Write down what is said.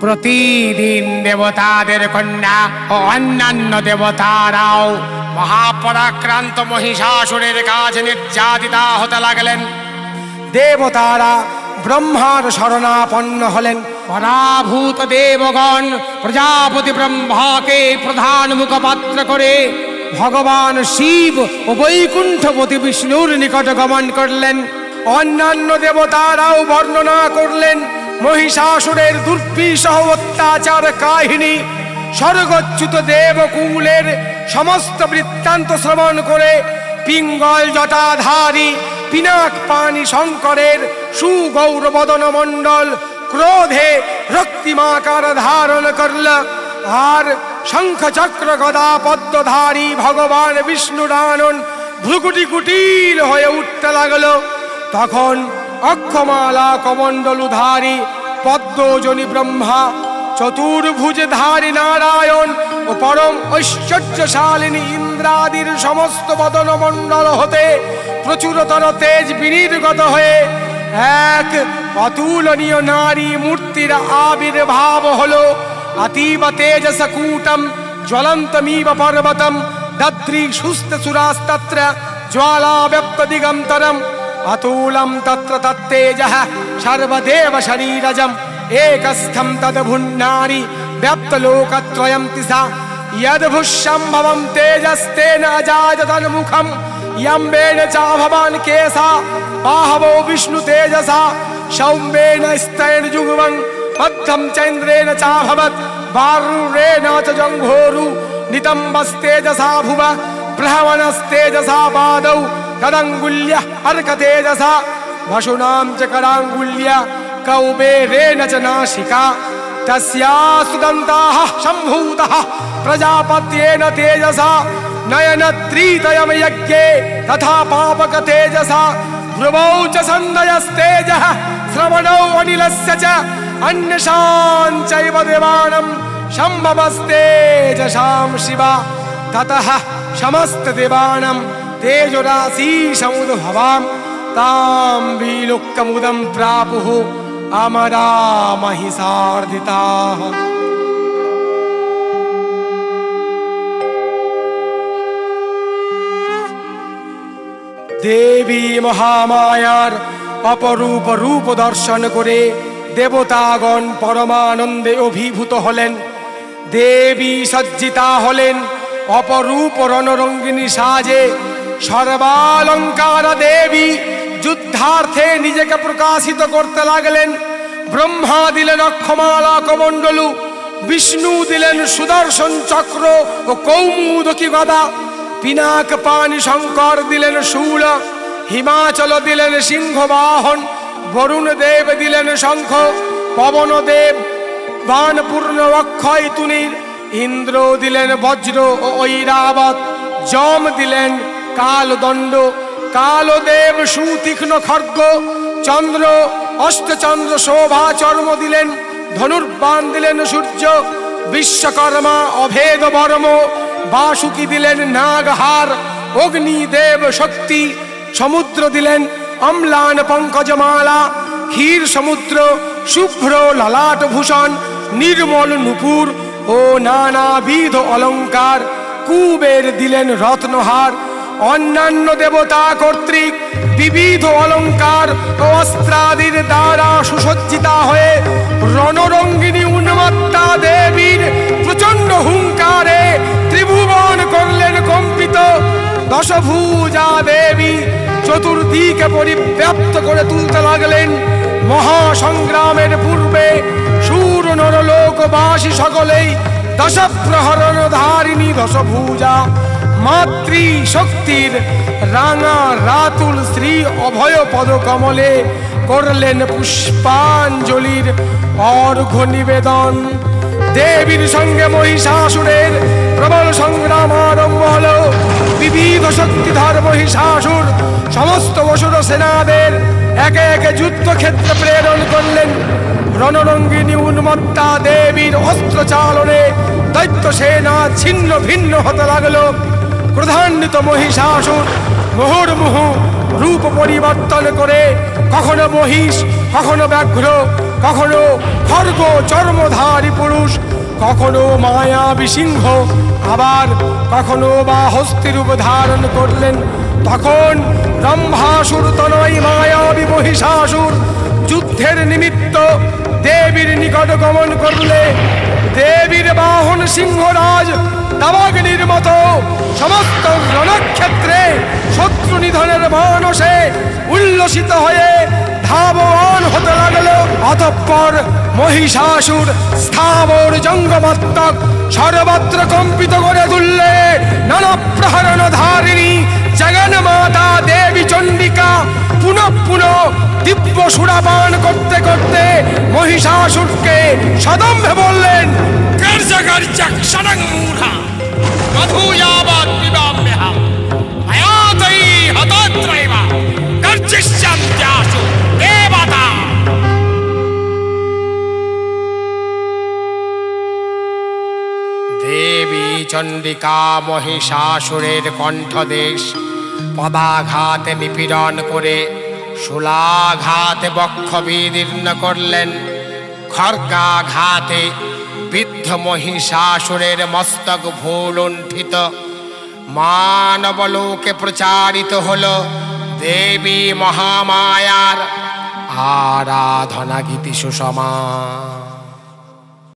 প্রতিদিন দেবতাদের কন্যা ও অন্যান্য দেবতারাও মহাপরাক্রান্ত মহিষাসুরের কাছে নির্যাতিতা হতে লাগলেন। দেবতারা ব্রহ্মার শরণাপন্ন হলেন। পরাভূত দেবগণ প্রজাপতি ব্রহ্মাকে প্রধান মুখপাত্র করে ভগবান শিব ও বৈকুণ্ঠপতি বিষ্ণুর নিকট গমন করলেন। অন্যান্য দেবতারাও বর্ণনা করলেন। মহিষাসুরের দুর্বিষহ অত্যাচার কাহিনী, স্বর্গচ্যুত দেবকুলের সমস্ত বৃত্তান্ত শ্রবণ করে পিঙ্গল জটাধারী পিনাক পানি শঙ্করের সুগৌরবদন মণ্ডল ক্রোধে রক্তিমাকার ধারণ করল। আর শঙ্খ চক্র গদা পদ্মধারী ভগবান বিষ্ণুরানন ভ্রুকুটি কুটির হয়ে উঠতে লাগল। তখন অক্ষমালা কমণ্ডলুধারী পদ্মজনী ব্রহ্মা, চতুর্ভুজ ধারী নারায়ণ ও পরম ঐশ্বর্যশালিনী ইন্দ্রাদির সমস্ত বদন মণ্ডল হতে প্রচুরতর তেজ বিনির্গত হয়ে এক অতুলনীয় নারী মূর্তির আবির্ভাব হলো। অতীব তেজস কূটম জ্বলন্তমিব পর্বতম, দদ্রি সুস্থ সুরাস্তত্র জ্বালা ব্যক্ত দিগন্তরম। अतूलं तत्र तत्तेजः सर्वदेव शरीरजम् एकस्थं तद्भुन्नारि व्याप्तलोकत्रयं तिसा। यद्भुशम्भवं तेजस्तेन अजायतन्मुखं यम्बेन चाभवान् केसा। बाहवो विष्णुतेजसा सौम्येन स्तैर् जुग्मं मद्धं चैन्द्रेण चाभवत्। वारुरेण च जङ्घोरु। नितम्बस्तेजसा भुव। ब्रह्मणस्तेजसा पादौ तदङ्गुल्य अर्कतेजसा वशुनां च कराङ्गुल्य कौबेरेण च नासिका तस्या सुदन्ताः सम्भूतः प्रजापत्येन तेजसा नयनत्रीतयं यज्ञे तथा पापकतेजसा भ्रुवौ च सन्दयस्तेजः, श्रवणौ अनिलस्य च अन्यशां चैव देवानं शम्भवस्तेजसां शिवा, ततः समस्तदेवानं तेजराशी समुद्भवां तां विलुक्कमुदं प्रापुः अमरा महिषार्दिताः দেবী মহামায়ার অপরূপ রূপ দর্শন করে দেবতাগণ পরমানন্দে অভিভূত হলেন দেবী সজ্জিতা হলেন অপরূপ রণরঙ্গিনী সাজে সর্বালঙ্কার দেবী যুদ্ধার্থে নিজেকে প্রকাশিত করতে লাগলেন। ব্রহ্মা দিলেন অক্ষমালা কমণ্ডলু, বিষ্ণু দিলেন সুদর্শন চক্র ও কৌমুদকি গদা, পিনাক পানি শঙ্কর দিলেন শূল, হিমাচল দিলেন সিংহ বাহন বরুণ দেব দিলেন শঙ্খ, পবন দেব বান পূর্ণ অক্ষয় তুনির, ইন্দ্র দিলেন বজ্র ও ঐরাবত, যম দিলেন কালদণ্ড, কালদেব সুতীক্ষ্ণ খর্গ, চন্দ্র, অষ্টচন্দ্র শোভা চর্ম দিলেন, ধনুর্বাণ দিলেন সূর্য, বিশ্বকর্মা অভেদ বর্ম, বাসুকি দিলেন নাগহার, অগ্নিদেব শক্তি, সমুদ্র দিলেন অম্লান পঙ্কজমালা, ক্ষীর সমুদ্র, শুভ্র ললাট ভূষণ, নির্মল নুপুর ও নানাবিধ অলঙ্কার, কুবের দিলেন রত্নহার অন্যান্য দেবতা কর্তৃক বিবিধ অলঙ্কার অস্ত্রাদির দ্বারা সুসজ্জিতা হয়ে রণরঙ্গিনী উন্মত্তা দেবীর প্রচণ্ড হুঙ্কারে ত্রিভুবন করলেন কম্পিত দশভূজা দেবী। চতুর্দিকে পরিব্যাপ্ত করে তুলতে লাগলেন মহাসংগ্রামের পূর্বে সুর নরলোকবাসী সকলেই দশপ্রহরণ ধারিণী দশভূজা। মাতৃ শক্তির রাঙা রাতুল শ্রী অভয় পদ কমলে করলেন পুষ্পাঞ্জলির অর্ঘ্য নিবেদন। দেবীর সঙ্গে মহিষাসুরের প্রবল সংগ্রাম আরম্ভ হল। বিবিধ শক্তিধর মহিষাসুর, সমস্ত অসুর সেনাদের একে একে যুদ্ধক্ষেত্রে প্রেরণ করলেন। রণরঙ্গিনী উন্মত্তা দেবীর অস্ত্র চালনে দৈত্য সেনা ছিন্ন ভিন্ন হতে লাগল। ক্রধান্বিত মহিষাসুর মুহুর্মুহু রূপ পরিবর্তন করে কখনো মহিষ, কখনো ব্যাঘ্র, কখনো খর্গ, চর্মধারী পুরুষ, কখনো মায়াবী সিংহ, আবার কখনো বা হস্তি রূপ ধারণ করলেন। তখন ব্রহ্মাসুর তনয় মায়াবী মহিষাসুর যুদ্ধের নিমিত্ত দেবীর নিকট গমন করলে দেবীর বাহন সিংহরাজ দাবাগ্নির মতো সমস্ত রণক্ষেত্রে শত্রু নিধনের মানসে উল্লসিত হয়ে ধাবমান হতে লাগল। অতঃপর মহিষাসুর স্থাবর জঙ্গমাত্মক সর্বত্র কম্পিত করে তুললে নানা প্রহরণ ধারিণী জগন্মাতা দেবী চণ্ডিকা, পুনঃ পুনঃ দিব্য সুরাপান করতে করতে মহিষাসুরকে সদম্ভে বললেন দেবতা। দেবী চণ্ডিকা মহিষাসুরের কণ্ঠদেশ পদাঘাতে নিপীড়ন করে শুলাঘাতে বক্ষ বিদীর্ণ করলেন। খর্গাঘাতে বৃদ্ধ মহিষাসুরের মস্তক ভূলুণ্ঠিত মানবলোকে প্রচারিত হল দেবী মহামায়ার আরাধনা গীতি সুষমা।